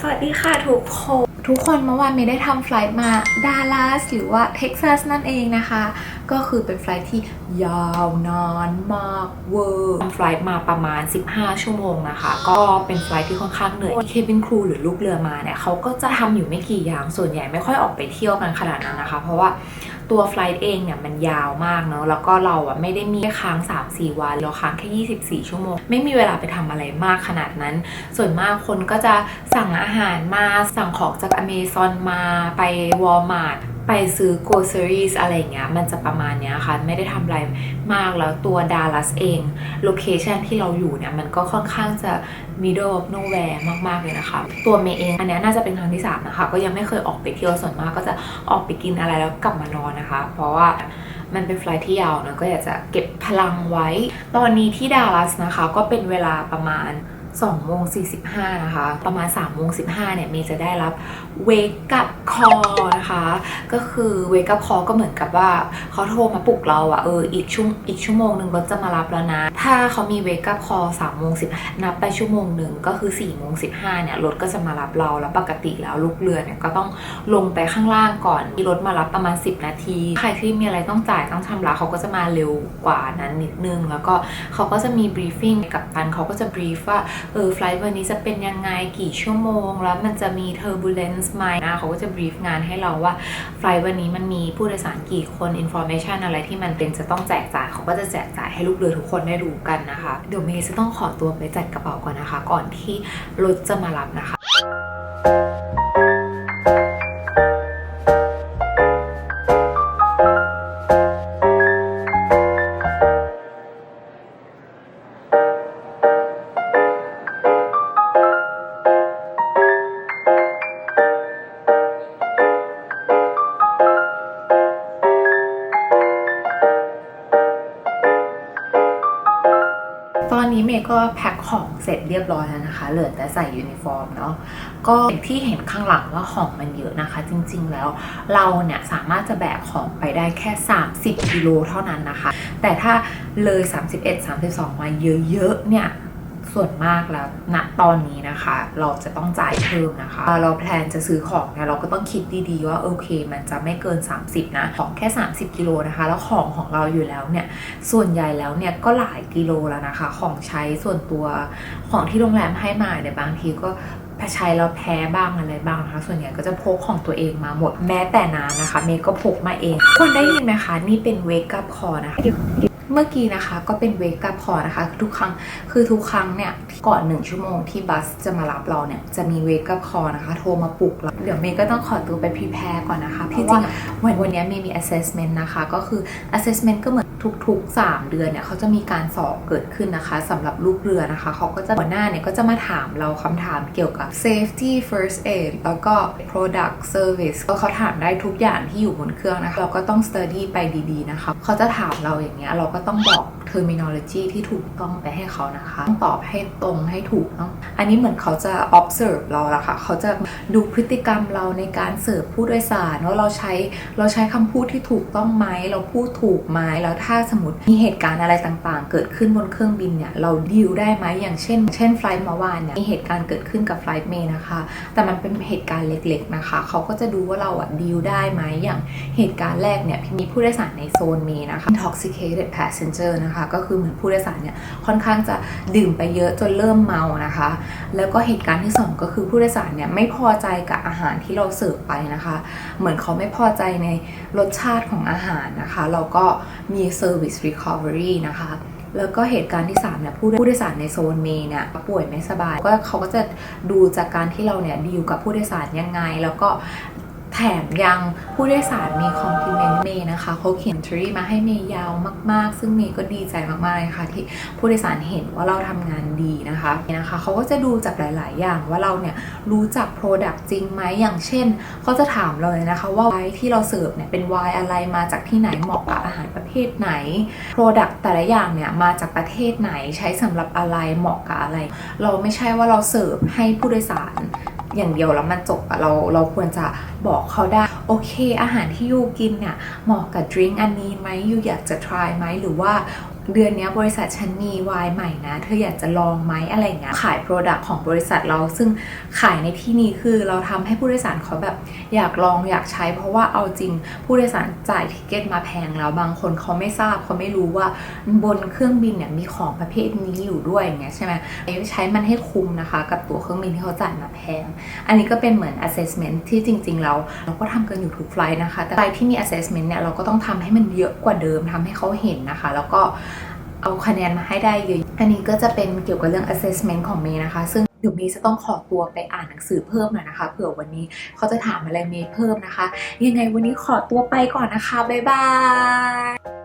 สวัสดีค่ะทุกคนทุกคนเมื่อวานมีได้ทำไฟล์มาดัลลัสหรือว่าเท็กซัสนั่นเองนะคะ ก็คือเป็นไฟลท์ที่ยาวนานมากเวอร์ไฟลท์มาประมาณ 15 ชั่วโมงนะคะ ก็เป็นไฟลท์ที่ค่อนข้างเหนื่อยเคบินครูหรือลูกเรือมาเนี่ยเขาก็จะทำอยู่ไม่กี่อย่างส่วนใหญ่ไม่ค่อยออกไปเที่ยวกันขนาดนั้นนะคะ เพราะว่าตัวไฟลท์เองเนี่ยมันยาวมากเนาะแล้วก็เราอะไม่ได้มีแค่ค้าง 3-4 วันเราค้างแค่ 24 ชั่วโมง ไม่มีเวลาไปทำอะไรมากขนาดนั้น ส่วนมากคนก็จะสั่งอาหารมาสั่งของจากอเมซอนมาไปวอลมาร์ท ไปซื้อ groceries อะไรเงี้ยมันจะประมาณเนี้ยค่ะ ไม่ได้ทำอะไรมากแล้วตัวดัลลัสเองโลเคชันที่เราอยู่เนี่ย มันก็ค่อนข้างจะ middle of nowhere มาก ๆ เลยนะคะ ตัวเมย์เอง อันนี้น่าจะเป็นครั้งที่ 3 นะคะ ก็ยังไม่เคยออกไปเที่ยวส่วนมาก ก็จะออกไปกินอะไรแล้วกลับมานอนนะคะ เพราะว่ามันเป็นไฟล์ที่ยาวเนะก็อยากจะเก็บพลังไว้ ตอนนี้ที่ดัลลัสนะคะ ก็เป็นเวลาประมาณ 2โมง45 นะคะ ประมาณ3โมง15 เนี่ยเมย์จะได้รับ wake up call นะคะ ก็คือ wake up call ก็เหมือนกับว่าเขาโทรมาปลุกเราอะเอออีกชั่วอีกชั่วโมงหนึ่งรถจะมารับแล้วนะ ถ้าเขามี wake up call 3โมง10 นับไปชั่วโมงหนึ่งก็คือ4โมง15 เนี่ยรถก็จะมารับเราแล้วปกติแล้วลูกเรือเนี่ยก็ต้องลงไปข้างล่างก่อนมีรถมารับประมาณ 10 นาที ใครที่มีอะไรต้องจ่ายต้องชำระเขาก็จะมาเร็วกว่านั้นนิดนึง แล้วก็เขาก็จะมี briefing กับตันเขาก็จะ brief ว่าเออไฟล์วันนี้จะเป็นยังไงกี่ชั่วโมง แล้วมันจะมีเทอร์เบลเลนซ์ไหมนะเขาก็จะ brief งานให้เราว่าไฟล์วันนี้มันมีผู้โดยสารกี่คนอินโฟมีชันอะไรที่มันเป็นจะต้องแจกจ่ายเขาก็จะแจกจ่ายให้ลูกเรือทุกคนได้รู้กันนะคะ เดี๋ยวเมย์จะต้องขอตัวไปจัดกระเป๋าก่อนนะคะ ก่อนที่รถจะมารับนะคะ นี้เมย์ก็แพ็คของเสร็จเรียบร้อยแล้วนะคะ เหลือแต่ใส่ยูนิฟอร์มเนาะ ก็อย่างที่เห็นข้างหลังว่าของมันเยอะนะคะ จริงๆแล้วเราเนี่ยสามารถจะแบกของไปได้แค่ 30กิโลเท่านั้นนะคะ แต่ถ้าเลย 31 32มาเยอะๆเนี่ย ส่วนมากแล้วณตอนนี้นะคะ เราจะต้องจ่ายเพิ่มนะคะเราแพลนจะซื้อของเนี่ยเราก็ต้องคิดดีๆว่าโอเค มันจะไม่เกิน 30 นะ ของแค่ 30 กิโลนะคะ แล้วของของเราอยู่แล้วเนี่ยส่วนใหญ่แล้วเนี่ยก็หลายกิโลแล้วนะคะ ของใช้ส่วนตัวของที่โรงแรมให้มาเนี่ยบางทีก็ใช้แล้วแพ้บ้างอะไรบ้างนะคะ ส่วนใหญ่ก็จะพกของตัวเองมาหมด แม้แต่น้ำนะคะ เมย์ก็พกมาเองคนได้ยินไหมคะ นี่เป็นเวก up call นะคะ เมื่อกี้นะคะก็เป็นเวก up call นะคะทุกครั้งคือทุกครั้งเนี่ยก่อนหนึ่งชั่วโมงที่บัสจะมารับเราเนี่ยจะมีเวก up call นะคะโทรมาปลุกเราเดี๋ยวเมย์ก็ต้องขอตัวไปพรีแพร์ก่อนนะคะที่จริงอะวันวันนี้เมย์มี assessment นะคะก็คือ assessment ก็เหมือนทุกๆ 3 เดือนเนี่ยเขาจะมีการสอบเกิดขึ้นนะคะสำหรับลูกเรือนะคะเขาก็จะหัวหน้าเนี่ยก็จะมาถามเราคำถามเกี่ยวกับ safety first aid แล้วก็ product service ก็เขาถามได้ทุกอย่างที่อยู่บนเครื่องนะคะเราก็ต้อง study ไปดีๆนะคะเขาจะถามเราอย่างเงี้ยเราก็ต้องบอก terminology ที่ถูกต้องไปให้เขานะคะ ต้องตอบให้ตรงให้ถูกเนาะอันนี้เหมือนเขาจะ observe เราละค่ะ เขาจะดูพฤติกรรมเราในการเสิร์ฟผู้โดยสารว่าเราใช้เราใช้คำพูดที่ถูกต้องไหมเราพูดถูกไหมแล้วถ้าสมมติมีเหตุการณ์อะไรต่างๆ เกิดขึ้นบนเครื่องบินเนี่ยเราดีลได้ไหมอย่างเช่น เช่นไฟล์เมื่อวานเนี่ยมีเหตุการณ์เกิดขึ้นกับไฟล์เมย์นะคะ แต่มันเป็นเหตุการณ์เล็ก ๆนะคะ เขาก็จะดูว่าเราอะดีลได้ไหมอย่างเหตุการณ์แรกเนี่ยมีผู้โดยสารในโซนเมย์นะคะ intoxicated passenger นะคะก็คือเหมือนผู้โดยสารเนี่ยค่อนข้างจะดื่มไปเยอะจนเริ่มเมานะคะ แล้วก็เหตุการณ์ที่สองก็คือผู้โดยสารเนี่ยไม่พอใจกับอาหารที่เราเสิร์ฟไปนะคะ เหมือนเขาไม่พอใจในรสชาติของอาหารนะคะ เราก็มี service recovery นะคะแล้วก็เหตุการณ์ที่3เนี่ยผู้ผู้โดยสารในโซนเมย์เนี่ยป่วยไม่สบาย ก็เขาก็จะดูจากการที่เราเนี่ยดีลกับผู้โดยสารยังไง แล้วก็ ถมยังผู้โดยสารมีคอมพลีเมนต์เมย์นะคะเขาเขียนทรีมาให้เมย์ยาวมาก ๆ ซึ่งเมย์ก็ดีใจมากๆเลยค่ะ ที่ผู้โดยสารเห็นว่าเราทำงานดีนะคะนะคะเขาก็จะดูจากหลาย ๆ อย่างว่าเราเนี่ยรู้จัก Product จริงไหมอย่างเช่นเขาจะถามเราเลยนะคะ ว่าไวน์ที่เราเสิร์ฟเนี่ยเป็นไวน์อะไรมาจากที่ไหนเหมาะกับอาหารประเภทไหน Product แต่ละอย่างเนี่ยมาจากประเทศไหนใช้สำหรับอะไรเหมาะกับอะไร เราไม่ใช่ว่าเราเสิร์ฟให้ผู้โดยสาร อย่างเดียวแล้วมันจบอะเราเราควรจะบอกเขาได้ โอเค อาหารที่ยูกินเนี่ยเหมาะกับดริงก์อันนี้ไหมยูอยากจะ try ไหมหรือว่า เดือนนี้บริษัทฉันมีวน์ใหม่นะ เธออยากจะลองไหมอะไรเงี้ยขายโปรดักต์ของบริษัทเราซึ่งขายในที่นี้คือเราทำให้ผู้โดยสารเขาแบบอยากลองอยากใช้ เพราะว่าเอาจริงผู้โดยสารจ่ายทิเก็ตมาแพงแล้วบางคนเขาไม่ทราบเขาไม่รู้ว่าบนเครื่องบินเนี่ยมีของประเภทนี้อยู่ด้วยอย่างเงี้ยใช่ไหมใช้มันให้คุ้มนะคะ กับตั๋วเครื่องบินที่เขาจ่ายมาแพง อันนี้ก็เป็นเหมือน assessment ที่จริงๆแล้วเราก็ทำกันอยู่ทุกไฟล์นะคะ แต่ไฟล์ที่มี assessment เนี่ยเราก็ต้องทำให้มันเยอะกว่าเดิมทำให้เขาเห็นนะคะ แล้วก็ เอาคะแนนมาให้ได้เยอะอันนี้ก็จะเป็นเกี่ยวกับเรื่อง assessment ของเมย์นะคะ ซึ่งเดี๋ยวเมย์จะต้องขอตัวไปอ่านหนังสือเพิ่มหน่อยนะคะ เผื่อวันนี้เขาจะถามอะไรเมย์เพิ่มนะคะ ยังไงวันนี้ขอตัวไปก่อนนะคะ บ๊ายบาย